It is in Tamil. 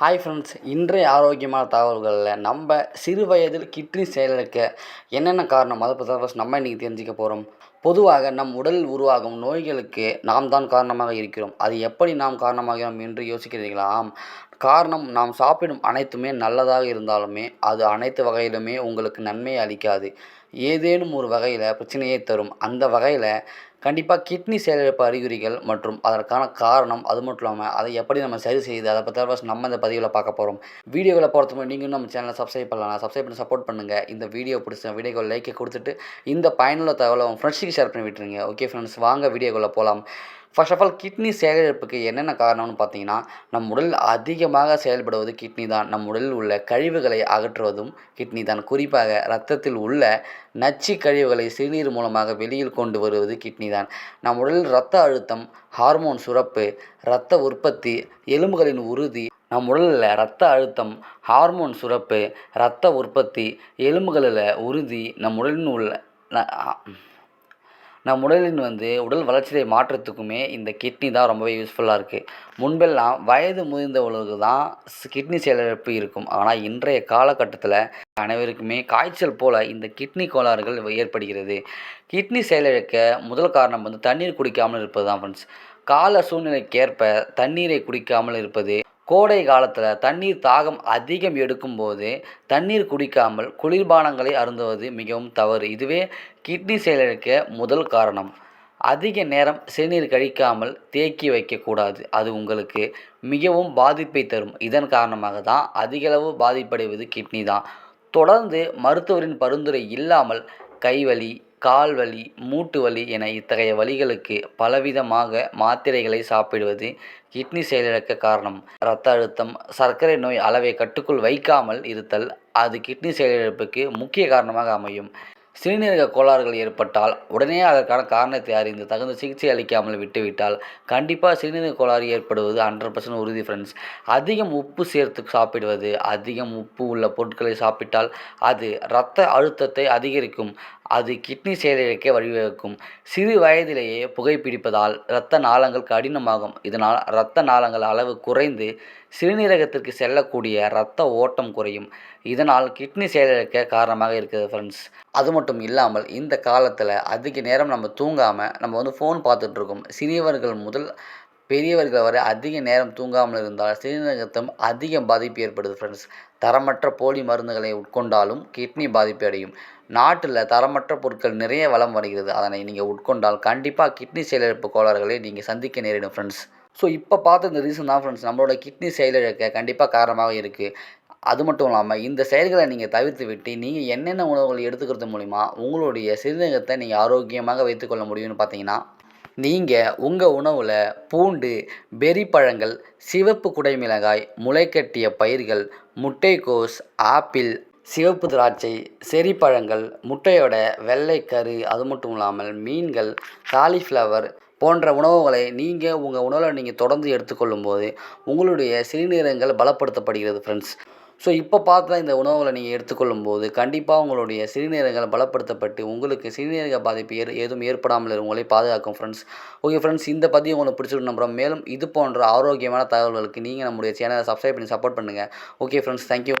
ஹாய் ஃப்ரெண்ட்ஸ் இன்றைய ஆரோக்கியமான தகவல்களில் நம்ம சிறு வயதில் கிட்னி செயலிழக்க என்னென்ன காரணம்? அதை பற்றி ஃபஸ்ட் நம்ம இன்றைக்கி தெரிஞ்சுக்க போகிறோம் பொதுவாக நம் உடலில் உருவாகும் நோய்களுக்கு நாம் தான் காரணமாக இருக்கிறோம். அது எப்படி நாம் காரணமாகிறோம் என்று யோசிக்கிறீர்களாம்? காரணம் நாம் சாப்பிடும் அனைத்துமே நல்லதாக இருந்தாலுமே அது அனைத்து வகையிலுமே உங்களுக்கு நன்மையை அளிக்காது. ஏதேனும் ஒரு வகையில் பிரச்சனையை தரும். அந்த வகையில் கண்டிப்பாக கிட்னி செயலிழப்பு அறிகுறிகள் மற்றும் அதற்கான காரணம் அது மட்டும் இல்லாமல் அதை எப்படி நம்ம சரி செய்யுது அதை பற்றி ஃபஸ்ட் நம்ம இந்த பதிவில் பார்க்க போகிறோம் வீடியோவில் போகிறதுக்கு நீங்கள் நீங்களும் நம்ம சேனலை சப்ஸ்கிரைப் பண்ணலாம். சப்ஸ்கிரைப் பண்ணி சப்போர்ட் பண்ணுங்கள் இந்த வீடியோ பிடிச்ச வீடியோக்கு லைக்கை கொடுத்துட்டு இந்த பயனுள்ள தகவலை உங்கள் ஃப்ரெண்ட்ஸுக்கு ஷேர் பண்ணி விட்டுருங்க. ஓகே ஃப்ரெண்ட்ஸ் வாங்க வீடியோக்குள்ளே போகலாம் ஃபர்ஸ்ட் ஆஃப் ஆல் கிட்னி செயலிழப்புக்கு என்னென்ன காரணம்னு பார்த்தீங்கன்னா நம் உடல் அதிகமாக செயல்படுவது கிட்னி தான். நம் உடலில் உள்ள கழிவுகளை அகற்றுவதும் கிட்னி தான். குறிப்பாக ரத்தத்தில் உள்ள நச்சு கழிவுகளை சிறுநீர் மூலமாக வெளியில் கொண்டு வருவது கிட்னி தான். நம் உடலில் இரத்த அழுத்தம் ஹார்மோன் சுரப்பு இரத்த உற்பத்தி எலும்புகளின் உறுதி நம் உடலில் இரத்த அழுத்தம் ஹார்மோன் சுரப்பு இரத்த உற்பத்தி எலும்புகளில் உறுதி நம் உடலின் உள்ள நம் உடலின் வந்து உடல் வளர்ச்சிதை மாற்றத்துக்குமே இந்த கிட்னி தான் ரொம்பவே யூஸ்ஃபுல்லாக இருக்குது முன்பெல்லாம் வயது முதிர்ந்தவர்களுக்கு தான் கிட்னி செயலிழப்பு இருக்கும். ஆனால் இன்றைய காலகட்டத்தில் அனைவருக்குமே காய்ச்சல் போல் இந்த கிட்னி கோளாறுகள் ஏற்படுகிறது. கிட்னி செயலிழக்க முதல் காரணம் வந்து தண்ணீர் குடிக்காமல் இருப்பது தான் ஃப்ரெண்ட்ஸ் கால சூழ்நிலைக்கேற்ப தண்ணீரை குடிக்காமல் இருப்பது கோடை காலத்தில் தண்ணீர் தாகம் அதிகம் எடுக்கும்போது தண்ணீர் குடிக்காமல் குளிர்பானங்களை அருந்துவது மிகவும் தவறு. இதுவே கிட்னி செயலிழக்க முதல் காரணம். அதிக நேரம் சிறுநீர் கழிக்காமல் தேக்கி வைக்கக்கூடாது. அது உங்களுக்கு மிகவும் பாதிப்பை தரும். இதன் காரணமாக தான் அதிகளவு பாதிப்படைவது கிட்னி தான். தொடர்ந்து மருத்துவரின் பரிந்துரை இல்லாமல் கைவலி கால் வலி மூட்டு வலி என இத்தகைய வலிகளுக்கு பலவிதமாக மாத்திரைகளை சாப்பிடுவது கிட்னி செயலிழக்க காரணம். இரத்த அழுத்தம் சர்க்கரை நோய் அளவை கட்டுக்குள் வைக்காமல் இருத்தல் அது கிட்னி செயலிழப்புக்கு முக்கிய காரணமாக அமையும். சிறுநீரக கோளாறுகள் ஏற்பட்டால் உடனே அதற்கான காரணத்தை அறிந்து தகுந்த சிகிச்சை அளிக்காமல் விட்டுவிட்டால் கண்டிப்பாக சிறுநீரக கோளாறு ஏற்படுவது ஹண்ட்ரட் பர்சன்ட் உறுதி ஃப்ரெண்ட்ஸ் அதிகம் உப்பு சேர்த்து சாப்பிடுவது அதிகம் உப்பு உள்ள பொருட்களை சாப்பிட்டால் அது இரத்த அழுத்தத்தை அதிகரிக்கும். அது கிட்னி செயலிழக்க வழிவகுக்கும். சிறு வயதிலேயே புகைப்பிடிப்பதால் இரத்த நாளங்கள் கடினமாகும். இதனால் இரத்த நாளங்கள் அளவு குறைந்து சிறுநீரகத்திற்கு செல்லக்கூடிய இரத்த ஓட்டம் குறையும். இதனால் கிட்னி செயலிழக்க காரணமாக இருக்குது ஃப்ரெண்ட்ஸ் அது மட்டும் இல்லாமல் இந்த காலத்தில் அதிக நேரம் நம்ம தூங்காமல் நம்ம வந்து ஃபோன் பார்த்துட்ருக்கோம் சிறியவர்கள் முதல் பெரியவர்கள் வரை அதிக நேரம் தூங்காமல் இருந்தால் சிறுநீரகத்தம் அதிக பாதிப்பு ஏற்படுது ஃப்ரெண்ட்ஸ் தரமற்ற போலி மருந்துகளை உட்கொண்டாலும் கிட்னி பாதிப்பு அடையும். நாட்டில் தரமற்ற பொருட்கள் நிறைய வளம் வருகிறது. அதனை நீங்கள் உட்கொண்டால் கண்டிப்பாக கிட்னி செயலிழப்பு கோளாறுகளை நீங்கள் சந்திக்க நேரிடும் ஃப்ரெண்ட்ஸ் ஸோ இப்போ பார்த்த இந்த ரீசன் தான் ஃப்ரெண்ட்ஸ் நம்மளோட கிட்னி செயலிழக்க கண்டிப்பாக காரணமாக இருக்குது அது மட்டும் இல்லாமல் இந்த செயல்களை நீங்கள் தவிர்த்து விட்டு நீங்கள் என்னென்ன உணவுகள் எடுத்துக்கிறது மூலிமா உங்களுடைய சிறுநீரகத்தை நீங்கள் ஆரோக்கியமாக வைத்துக்கொள்ள முடியும்னு பார்த்தீங்கன்னா நீங்கள் உங்கள் உணவில் பூண்டு பெரி பழங்கள் சிவப்பு குடைமிளகாய் முளைக்கட்டிய பயிர்கள் முட்டைக்கோஸ் ஆப்பிள் சிவப்பு திராட்சை செரி பழங்கள் முட்டையோட வெள்ளைக்கரு அது மட்டும் இல்லாமல் மீன்கள் காலிஃப்ளவர் போன்ற உணவுகளை நீங்கள் உங்கள் உணவில் நீங்கள் தொடர்ந்து எடுத்துக்கொள்ளும் போது உங்களுடைய சிறுநீரகங்கள் பலப்படுத்தப்படுகிறது ஃப்ரெண்ட்ஸ் ஸோ இப்போ பார்த்த இந்த உணவுகளை நீங்கள் எடுத்துக்கொள்ளும் போது கண்டிப்பாக உங்களுடைய சிறுநீரகங்கள் பலப்படுத்தப்பட்டு உங்களுக்கு சிறுநீரக பாதிப்பு ஏ ஏதும் ஏற்படாமல் உங்களை பாதுகாக்கும் ஃப்ரெண்ட்ஸ் ஓகே ஃப்ரெண்ட்ஸ் இந்த பதிவு உங்களுக்கு பிடிச்சிட்டு நம்புகிறோம் மேலும் இது போன்ற ஆரோக்கியமான தகவல்களுக்கு நீங்கள் நம்முடைய சேனலை சப்ஸ்கிரைப் பண்ணி சப்போர்ட் பண்ணுங்கள் ஓகே ஃப்ரெண்ட்ஸ் தேங்க்யூ